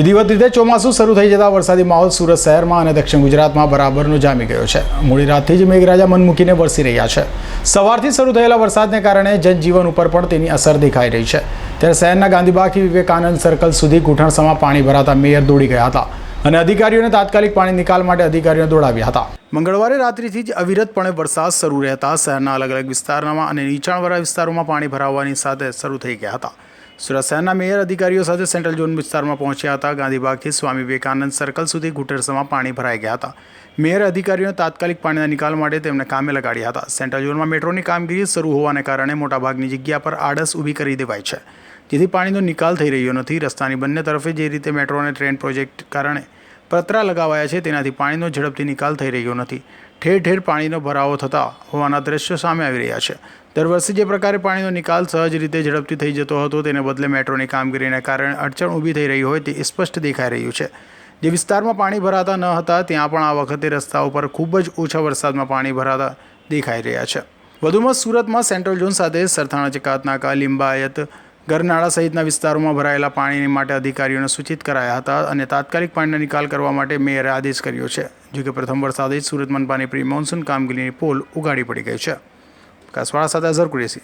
વિધિવત રીતે ચોમાસું શરૂ થઈ જતા વરસાદી માહોલ સુરત શહેરમાં અને દક્ષિણ ગુજરાતમાં બરાબરનો જામી ગયો છે. મોડી રાતથી જ મેઘરાજા મન મૂકીને વરસી રહ્યા છે. સવારથી શરૂ થયેલા વરસાદને કારણે જનજીવન ઉપર પણ તેની અસર દેખાઈ રહી છે. ત્યારે શહેરના ગાંધીબાગથી વિવેકાનંદ સર્કલ સુધી ઘૂંટણસમાં પાણી ભરાતા મેયર દોડી ગયા હતા અને અધિકારીઓને તાત્કાલિક પાણી નિકાલ માટે અધિકારીઓ દોડાવ્યા હતા. મંગળવારે રાત્રિથી જ અવિરતપણે વરસાદ શરૂ રહેતા શહેરના અલગ અલગ વિસ્તારોમાં અને નીચાણવાળા વિસ્તારોમાં પાણી ભરાવવાની સાથે શરૂ થઈ ગયા હતા. સુરત શહેરના મેયર અધિકારીઓ સાથે સેન્ટ્રલ ઝોન વિસ્તારમાં પહોંચ્યા હતા. ગાંધીબાગથી સ્વામી વિવેકાનંદ સર્કલ સુધી ઘૂંટણસમાં પાણી ભરાઈ ગયા હતા. મેયર અધિકારીઓને તાત્કાલિક પાણીના નિકાલ માટે તેમને કામે લગાડ્યા હતા. સેન્ટ્રલ ઝોનમાં મેટ્રોની કામગીરી શરૂ હોવાને કારણે મોટાભાગની જગ્યા પર આડસ ઊભી કરી દેવાઈ છે. જેથી પાણીનો નિકાલ થઈ રહ્યો નથી. રસ્તાની બંને તરફે જે રીતે મેટ્રો અને ટ્રેન પ્રોજેક્ટ કારણે પતરા લગાવાયા છે, તેનાથી પાણીનો ઝડપથી નિકાલ થઈ રહ્યો નથી. ઠેર ઠેર પાણીનો ભરાવો થતા હોવાના દ્રશ્યો સામે આવી રહ્યા છે. દર વર્ષે જે પ્રકારે પાણીનો નિકાલ સહજ રીતે ઝડપથી થઈ જતો હતો, તેને બદલે મેટ્રોની કામગીરીને કારણે અડચણ ઊભી થઈ રહી હોય તે સ્પષ્ટ દેખાઈ રહ્યું છે. જે વિસ્તારમાં પાણી ભરાતા ન હતા, ત્યાં પણ આ વખતે રસ્તા ઉપર ખૂબ જ ઓછા વરસાદમાં પાણી ભરાતા દેખાઈ રહ્યા છે. વધુમાં સુરતમાં સેન્ટ્રલ ઝોન સાથે સરથાણા, ચકાતનાકા, લિંબાયત ગરનાળા સહિતના વિસ્તારોમાં ભરાયેલા પાણી માટે અધિકારીઓને સૂચિત કરાયા હતા અને તાત્કાલિક પાણીનો નિકાલ કરવા માટે મેયરે આદેશ કર્યો છે જોકે પ્રથમ વરસાદે જ સુરત મનપાની પ્રી મોન્સૂન કામગીરીની પોલ ઉગાડી પડી ગઈ છે. કાસવાળા સાથે અઝર કુરેશી.